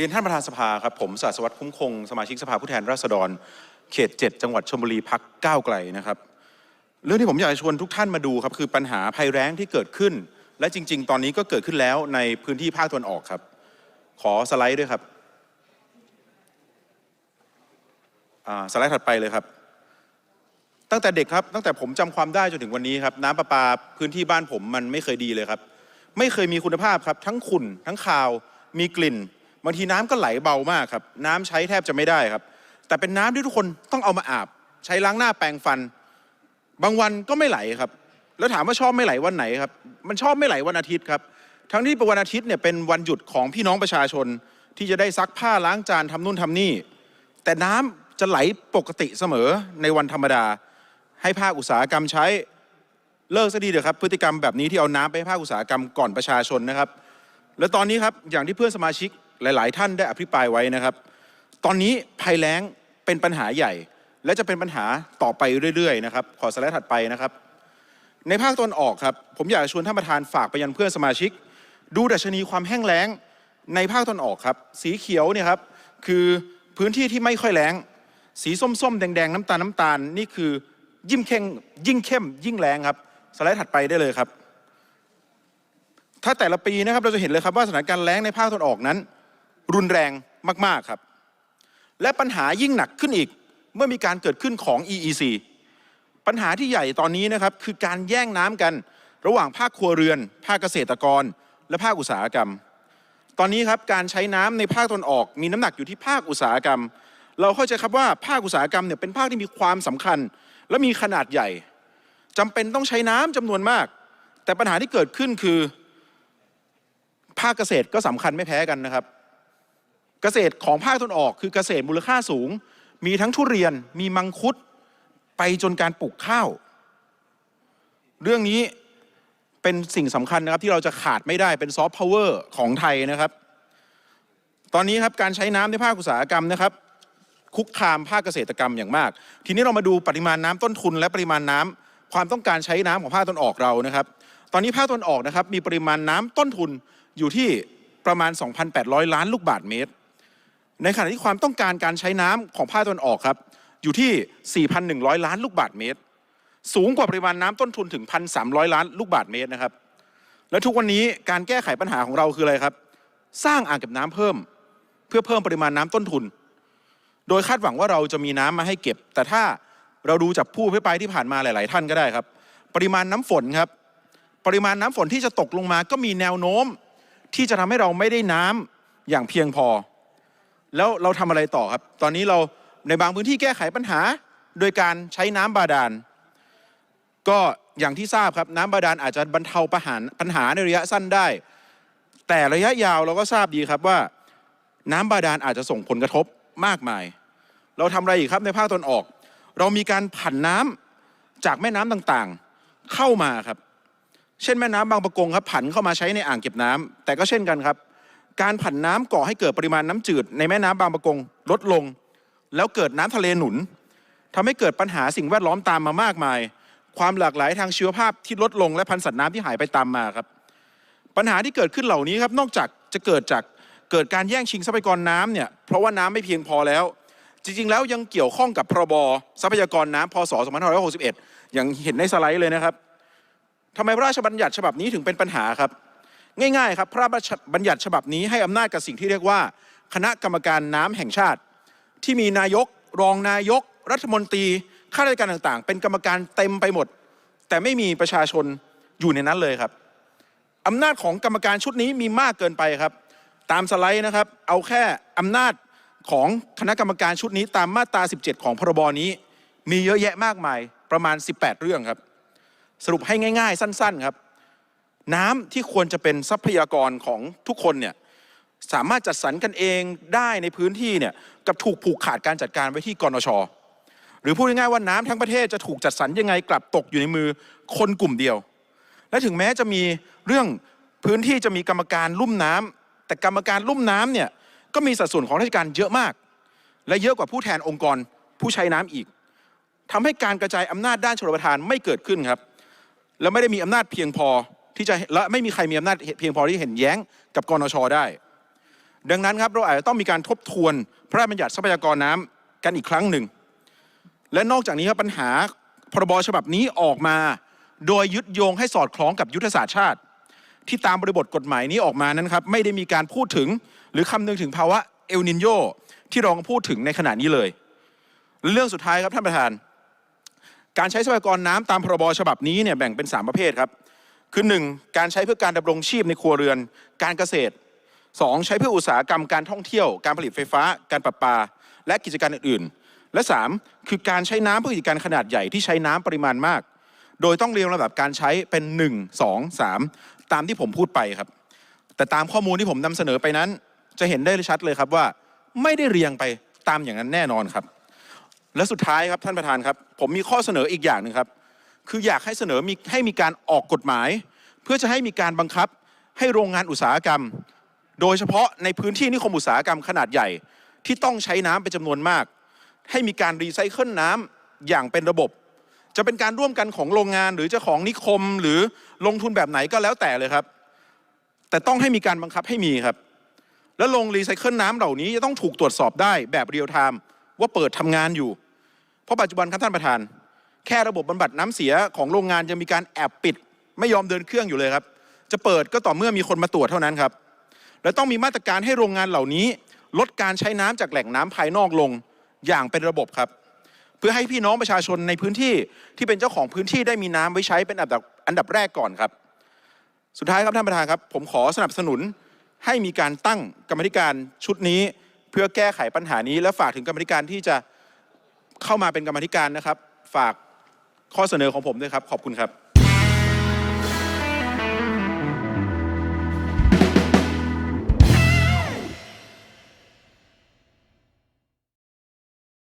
รียนท่านประธานสภาครับผมศาสวัตรคุ้มคงสมาชิกสภาผู้แทนราษฎร เขต 7 จังหวัดชลบุรีพักก้าวไกลนะครับ เรื่องที่ผมอยากจะชวนทุกท่านมาดูครับคือปัญหาภัยแล้งที่เกิดขึ้น และจริง ๆ ตอนนี้ก็เกิดขึ้นแล้วในพื้นที่ภาคตะวันออกครับ ขอสไลด์ด้วยครับสไลด์ถัดไปเลยครับ ตั้งแต่เด็กครับตั้งแต่ผมจำความได้จนถึงวันนี้ครับน้ำประปาพื้นที่บ้านผมมันไม่เคยดีเลยครับ ไม่เคยมีคุณภาพครับ ทั้งขุ่นทั้งคาว มีกลิ่น บางทีน้ำก็ไหลเบามากครับ น้ำใช้แทบจะไม่ได้ครับ แต่เป็นน้ำที่ทุกคนต้องเอามาอาบ ใช้ล้างหน้าแปรงฟัน บางวันก็ไม่ไหลครับ แล้วถามว่าชอบไม่ไหลวันไหนครับ มันชอบไม่ไหลวันอาทิตย์ครับ ทั้งที่วันอาทิตย์เนี่ยเป็นวันหยุดของพี่น้องประชาชนที่จะได้ซักผ้าล้างจานทำนู่นทำนี่ แต่น้ำจะไหลปกติเสมอในวันธรรมดา ให้ภาคอุตสาหกรรมใช้เลิกซะดีเถอะครับ พฤติกรรมแบบนี้ที่เอาน้ำไปให้ภาคอุตสาหกรรมก่อนประชาชนนะครับ แล้วตอนนี้ครับอย่างที่เพื่อนสมาชิก หลาย ๆ ท่านได้อภิปรายไว้นะครับ ตอนนี้ภัยแล้งเป็นปัญหาใหญ่ และจะเป็นปัญหาต่อไปเรื่อย ๆ นะครับ ขอสไลด์ถัดไปนะครับ ในภาคตะวันออกครับ ผมอยากจะชวนท่านประธานฝากไปยังเพื่อนสมาชิก ดูดัชนีความแห้งแล้งในภาคตะวันออกครับ สีเขียวเนี่ยครับคือพื้นที่ที่ไม่ค่อยแล้ง สีส้ม ๆ แดง ๆ น้ำตาลน้ำตาลนี่คือยิ่งเข้มยิ่งเข้ม ยิ่งแรงครับสไลด์ถัดไปได้เลยครับ ถ้าแต่ละปีนะครับเราจะเห็นเลยครับว่าสถานการณ์แล้งในภาคตะวันออกนั้น รุนแรงมากๆครับ และปัญหายิ่งหนักขึ้นอีกเมื่อมีการเกิดขึ้นของ EEC ปัญหาที่ใหญ่ตอนนี้นะครับคือการแย่งน้ำกันระหว่างภาคครัวเรือน ภาคเกษตรกร และภาคอุตสาหกรรม ตอนนี้ครับการใช้น้ำในภาคตนออก มีน้ำหนักอยู่ที่ภาคอุตสาหกรรม เราเข้าใจครับว่าภาคอุตสาหกรรมเนี่ยเป็นภาคที่มีความสำคัญ และมีขนาดใหญ่จำเป็นต้องใช้น้ำจำนวนมาก แต่ปัญหาที่เกิดขึ้นคือ ภาคเกษตรก็สำคัญไม่แพ้กันนะครับ เกษตรของภาคตะวันออกคือเกษตรมูลค่าสูง มีทั้งทุเรียนมีมังคุดไปจนการปลูกข้าว เรื่องนี้เป็นสิ่งสำคัญนะครับที่เราจะขาดไม่ได้เป็นซอฟต์พาวเวอร์ของไทยนะครับ ตอนนี้ครับการใช้น้ำในภาคอุตสาหกรรมนะครับ คุกคามภาคเกษตรกรรมอย่างมาก ทีนี้เรามาดูปริมาณน้ำต้นทุน และปริมาณน้ำความต้องการใช้น้ำของภาคตะวันออกเรานะครับ ตอนนี้ภาคตะวันออกนะครับมีปริมาณน้ำต้นทุนอยู่ที่ประมาณ 2,800 ล้านลูกบาศก์เมตร ในขณะที่ความต้องการการใช้น้ำของภาคตะวันออกครับ อยู่ที่ 4,100 ล้านลูกบาศก์เมตร สูงกว่าปริมาณน้ำต้นทุนถึง 1,300 ล้านลูกบาศก์เมตรนะครับ และทุกวันนี้การแก้ไขปัญหาของเราคืออะไรครับ สร้างอ่างเก็บน้ำเพิ่ม เพื่อเพิ่มปริมาณน้ำต้นทุน โดยคาดหวังว่าเราจะมีน้ำมาให้เก็บ แต่ถ้าเราดูจากผู้อภิปรายที่ผ่านมาหลาย ๆ ท่านก็ได้ครับ ปริมาณน้ำฝนครับ ปริมาณน้ำฝนที่จะตกลงมา ก็มีแนวโน้มที่จะทำให้เราไม่ได้น้ำอย่างเพียงพอ แล้วเราทำอะไรต่อครับ ตอนนี้เราในบางพื้นที่แก้ไขปัญหา โดยการใช้น้ำบาดาล ก็อย่างที่ทราบครับน้ำบาดาลอาจจะบรรเทาปัญหาปัญหาในระยะสั้นได้ แต่ระยะยาวเราก็ทราบดีครับว่า น้ำบาดาลอาจจะส่งผลกระทบมากมาย เราทำอะไรอีกครับในภาคตะวันออก เรามีการผันน้ำจากแม่น้ำต่างๆเข้ามาครับ เช่นแม่น้ำบางประกงครับผันเข้ามาใช้ในอ่างเก็บน้ำแต่ก็เช่นกันครับ การผันน้ำก่อให้เกิดปริมาณน้ำจืดในแม่น้ำบางประกงลดลง แล้วเกิดน้ำทะเลหนุนทำให้เกิดปัญหาสิ่งแวดล้อมตามมามากมาย ความหลากหลายทางชีวภาพที่ลดลงและพันธุ์สัตว์น้ำที่หายไปตามมาครับ ปัญหาที่เกิดขึ้นเหล่านี้ครับนอกจากจะเกิดจากเกิดการแย่งชิงทรัพยากรน้ำเนี่ยเพราะว่าน้ำไม่เพียงพอแล้ว จริง ๆ แล้วยังเกี่ยวข้องกับพรบทรัพยากรน้ำพศ2561 อย่างเห็นในสไลด์เลยนะครับทำไมพระราชบัญญัติฉบับนี้ถึงเป็นปัญหาครับ ง่ายๆครับพระบัญญัติฉบับนี้ให้อำนาจกับสิ่งที่เรียกว่า คณะกรรมการน้ำแห่งชาติ ที่มีนายก รองนายก รัฐมนตรีข้าราชการต่างๆ เป็นกรรมการเต็มไปหมด แต่ไม่มีประชาชนอยู่ในนั้นเลยครับอำนาจของกรรมการชุดนี้มีมากเกินไปครับ ตามสไลด์นะครับ เอาแค่อำนาจของคณะกรรมการชุดนี้ตามมาตรา 17 ของพรบนี้ มีเยอะแยะมากมายประมาณ 18 เรื่องครับ สรุปให้ง่าย ๆ สั้น ๆ ครับ น้ำที่ควรจะเป็นทรัพยากรของทุกคนเนี่ยสามารถจัดสรรกันเองได้ในพื้นที่เนี่ยกับถูกผูกขาดการจัดการไว้ที่กรนช หรือพูดง่ายๆว่าน้ำทั้งประเทศจะถูกจัดสรรยังไงกลับตกอยู่ในมือคนกลุ่มเดียว และถึงแม้จะมีเรื่องพื้นที่จะมีกรรมการลุ่มน้ำแต่กรรมการลุ่มน้ำเนี่ยก็มีสัดส่วนของราชการเยอะมาก และเยอะกว่าผู้แทนองค์กรผู้ใช้น้ำอีกทำให้การกระจายอำนาจด้านชลประทานไม่เกิดขึ้นครับ และไม่ได้มีอำนาจเพียงพอ ที่จะและไม่มีใครมีอำนาจเพียงพอที่เห็นแย้งกับกรนชได้ ดังนั้นครับเราอาจจะต้องมีการทบทวนพระราชบัญญัติทรัพยากรน้ำกันอีกครั้งหนึ่ง และนอกจากนี้ครับปัญหาพรบฉบับนี้ออกมา โดยยึดโยงให้สอดคล้องกับยุทธศาสตร์ชาติ ที่ตามบริบทกฎหมายนี้ออกมานั้นครับไม่ได้มีการพูดถึงหรือคำนึงถึงภาวะเอลนินโยที่เราพูดถึงในขณะนี้เลย เรื่องสุดท้ายครับท่านประธาน การใช้ทรัพยากรน้ำตามพรบฉบับนี้เนี่ยแบ่งเป็น 3 ประเภทครับ คือ 1. การใช้เพื่อการดำรงชีพในครัวเรือน การเกษตร 2. ใช้เพื่ออุตสาหกรรมการท่องเที่ยว การผลิตไฟฟ้า การประปา และกิจการอื่นๆ และ 3. คือการใช้น้ำเพื่อกิจการขนาดใหญ่ที่ใช้น้ำปริมาณมาก โดยต้องเรียงลำดับการใช้เป็น 1 2 3 ตามที่ผมพูดไปครับ แต่ตามข้อมูลที่ผมนำเสนอไปนั้น จะเห็นได้ชัดเลยครับว่า ไม่ได้เรียงไปตามอย่างนั้นแน่นอนครับ และสุดท้ายครับท่านประธานครับ ผมมีข้อเสนออีกอย่างหนึ่งครับ คืออยากให้เสนอมีให้มีการออกกฎหมาย เพื่อจะให้มีการบังคับให้โรงงานอุตสาหกรรม โดยเฉพาะในพื้นที่นิคมอุตสาหกรรมขนาดใหญ่ ที่ต้องใช้น้ำเป็นจำนวนมาก ให้มีการรีไซเคิลน้ำอย่างเป็นระบบ จะเป็นการร่วมกันของโรงงานหรือเจ้าของนิคมหรือลงทุนแบบไหนก็แล้วแต่เลยครับ แต่ต้องให้มีการบังคับให้มีครับ แล้วโรงรีไซเคิลน้ำเหล่านี้จะต้องถูกตรวจสอบได้แบบเรียลไทม์ว่าเปิดทำงานอยู่ เพราะปัจจุบันครับท่านประธาน แค่ระบบบำบัดน้ำเสียของโรงงานยังมีการแอบปิด ไม่ยอมเดินเครื่องอยู่เลยครับ จะเปิดก็ต่อเมื่อมีคนมาตรวจเท่านั้นครับ และต้องมีมาตรการให้โรงงานเหล่านี้ ลดการใช้น้ำจากแหล่งน้ำภายนอกลงอย่างเป็นระบบครับ เพื่อให้พี่น้องประชาชนในพื้นที่ที่เป็นเจ้าของพื้นที่ได้มีน้ำไว้ใช้เป็นอันดับอันดับแรกก่อนครับ สุดท้ายครับท่านประธานครับ ผมขอสนับสนุนให้มีการตั้งกรรมธิการชุดนี้เพื่อแก้ไขปัญหานี้และฝากถึงกรรมธิการที่จะเข้ามาเป็นกรรมธิการนะครับ ฝาก ข้อเสนอของผมด้วยครับ ขอบคุณครับ